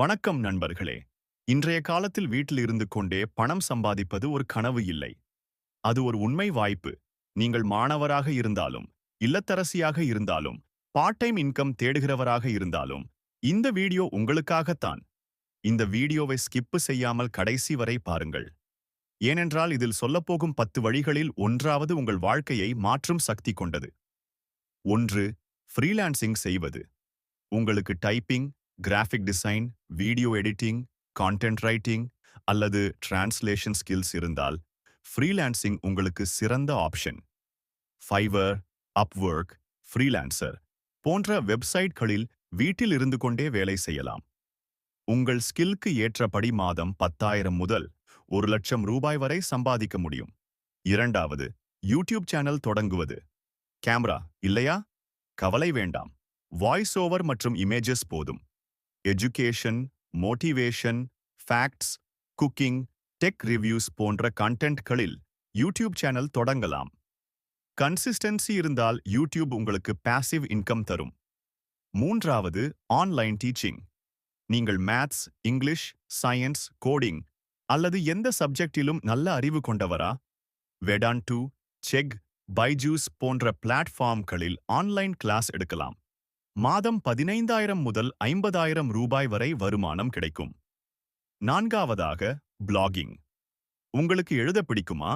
வணக்கம் நண்பர்களே. இன்றைய காலத்தில் வீட்டில் இருந்து கொண்டே பணம் சம்பாதிப்பது ஒரு கனவு இல்லை. அது ஒரு உண்மை வாய்ப்பு. நீங்கள் மாணவராக இருந்தாலும் இல்லத்தரசியாக இருந்தாலும் பார்ட் டைம் இன்கம் தேடுகிறவராக இருந்தாலும் இந்த வீடியோ உங்களுக்காகத்தான். இந்த வீடியோவை ஸ்கிப்பு செய்யாமல் கடைசி வரை பாருங்கள். ஏனென்றால் இதில் சொல்லப்போகும் பத்து வழிகளில் ஒன்றாவது உங்கள் வாழ்க்கையை மாற்றும் சக்தி கொண்டது. ஒன்று ஃப்ரீலான்சிங் செய்வது. உங்களுக்கு typing graphic design video editing content writing அல்லது டிரான்ஸ்லேஷன் ஸ்கில்ஸ் இருந்தால் ஃப்ரீலான்சிங் உங்களுக்கு சிறந்த ஆப்ஷன் ஃபைவர் அப்வொர்க் ஃப்ரீலான்சர் போன்ற வெப்சைட்களில் வீட்டில் இருந்து கொண்டே வேலை செய்யலாம். உங்கள் ஸ்கில்க்கு ஏற்றபடி மாதம் பத்தாயிரம் முதல் ஒரு லட்சம் ரூபாய் வரை சம்பாதிக்க முடியும். இரண்டாவது யூடியூப் சேனல் தொடங்குவது. கேமரா இல்லையா? கவலை வேண்டாம். வாய்ஸ் ஓவர் மற்றும் இமேஜஸ் போதும். Education motivation facts cooking tech reviews போன்ற கண்டென்ட்களில் யூடியூப் சேனல் தொடங்கலாம். கன்சிஸ்டன்சி இருந்தால் யூடியூப் உங்களுக்கு பாசிவ் இன்கம் தரும். மூன்றாவது ஆன்லைன் டீச்சிங் நீங்கள் மேத்ஸ் இங்கிலீஷ் சயின்ஸ் கோடிங் அல்லது எந்த சப்ஜெக்டிலும் நல்ல அறிவு கொண்டவரா? வெடான் டூ செக் பைஜூஸ் போன்ற பிளாட்ஃபார்ம்களில் ஆன்லைன் கிளாஸ் எடுக்கலாம். மாதம் பதினைந்தாயிரம் முதல் ஐம்பதாயிரம் ரூபாய் வரை வருமானம் கிடைக்கும். நான்காவதாக பிளாகிங் உங்களுக்கு எழுத பிடிக்குமா?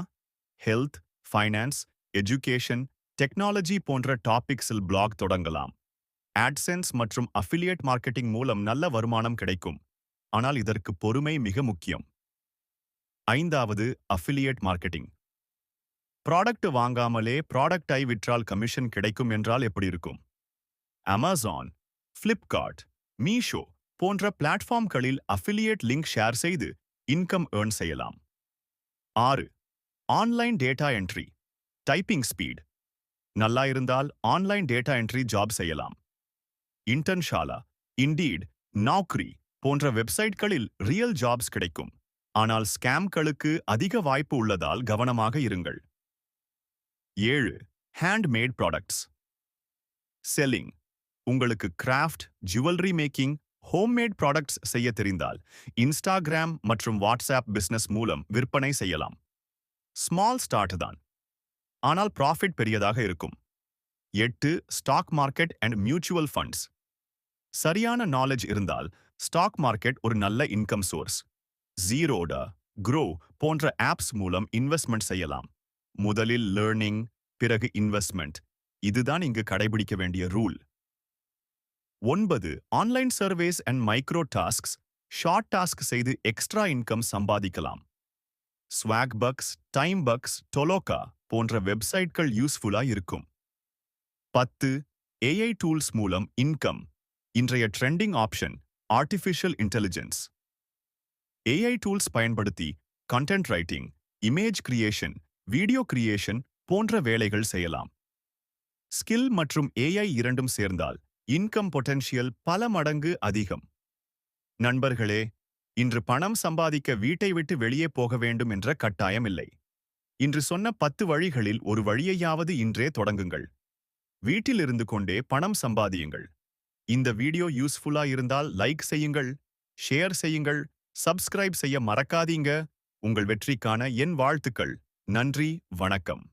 ஹெல்த் ஃபைனான்ஸ் எஜுகேஷன் டெக்னாலஜி போன்ற டாபிக்ஸில் பிளாக் தொடங்கலாம். ஆட்சென்ஸ் மற்றும் அஃபிலியேட் மார்க்கெட்டிங் மூலம் நல்ல வருமானம் கிடைக்கும். ஆனால் இதற்கு பொறுமை மிக முக்கியம். ஐந்தாவது அஃபிலியேட் மார்க்கெட்டிங் ப்ராடக்ட் வாங்காமலே ப்ராடக்டை விற்றால் கமிஷன் கிடைக்கும் என்றால் எப்படி இருக்கும்? அமேசான் ஃப்ளிப்கார்ட் மீஷோ போன்ற பிளாட்ஃபார்ம்களில் அஃபிலியேட் லிங்க் ஷேர் செய்து இன்கம் ஏர்ன் செய்யலாம். ஆறு online data entry typing speed நல்லா இருந்தால் ஆன்லைன் டேட்டா என்ட்ரி ஜாப் செய்யலாம். இன்டர்ன்ஷாலா இண்டீட் நாக்ரி போன்ற வெப்சைட்களில் ரியல் ஜாப்ஸ் கிடைக்கும். ஆனால் ஸ்கேம்களுக்கு அதிக வாய்ப்பு உள்ளதால் கவனமாக இருங்கள். ஏழு ஹேண்ட்மேட் ப்ராடக்ட்ஸ் செல்லிங் உங்களுக்கு craft jewellery making homemade products செய்ய தெரிந்தால் இன்ஸ்டாகிராம் மற்றும் வாட்ஸ்ஆப் பிசினஸ் மூலம் விற்பனை செய்யலாம். ஸ்மால் ஸ்டார்ட் தான். ஆனால் ப்ராஃபிட் பெரியதாக இருக்கும். எட்டு stock market and mutual funds. சரியான நாலேஜ் இருந்தால் ஸ்டாக் மார்க்கெட் ஒரு நல்ல இன்கம் சோர்ஸ். ஜீரோடா க்ரோ போன்ற ஆப்ஸ் மூலம் இன்வெஸ்ட்மெண்ட் செய்யலாம். முதலில் லேர்னிங் பிறகு இன்வெஸ்ட்மெண்ட் இதுதான் இங்கு கடைபிடிக்க வேண்டிய ரூல். ஒன்பது online surveys and micro tasks short task செய்து எக்ஸ்ட்ரா இன்கம் சம்பாதிக்கலாம். Swagbucks TimeBucks Toloka போன்ற வெப்சைட்கள் யூஸ்ஃபுல்லா இருக்கும். பத்து ஏஐ டூல்ஸ் மூலம் இன்கம் இன்றைய trending option artificial intelligence AI tools பயன்படுத்தி content writing image creation video creation போன்ற வேலைகள் செய்யலாம். ஸ்கில் மற்றும் ஏஐ இரண்டும் சேர்ந்தால் இன்கம் பொட்டென்ஷியல் பல மடங்கு அதிகம். நண்பர்களே இன்று பணம் சம்பாதிக்க வீட்டை விட்டு வெளியே போக வேண்டும் என்ற கட்டாயம் இல்லை. இன்று சொன்ன பத்து வழிகளில் ஒரு வழியையாவது இன்றே தொடங்குங்கள். வீட்டிலிருந்து கொண்டே பணம் சம்பாதியுங்கள். இந்த வீடியோ யூஸ்ஃபுல்லா இருந்தால் லைக் செய்யுங்கள் ஷேர் செய்யுங்கள் சப்ஸ்கிரைப் செய்ய மறக்காதீங்க. உங்கள் வெற்றிக்கான என் வாழ்த்துக்கள். நன்றி வணக்கம்.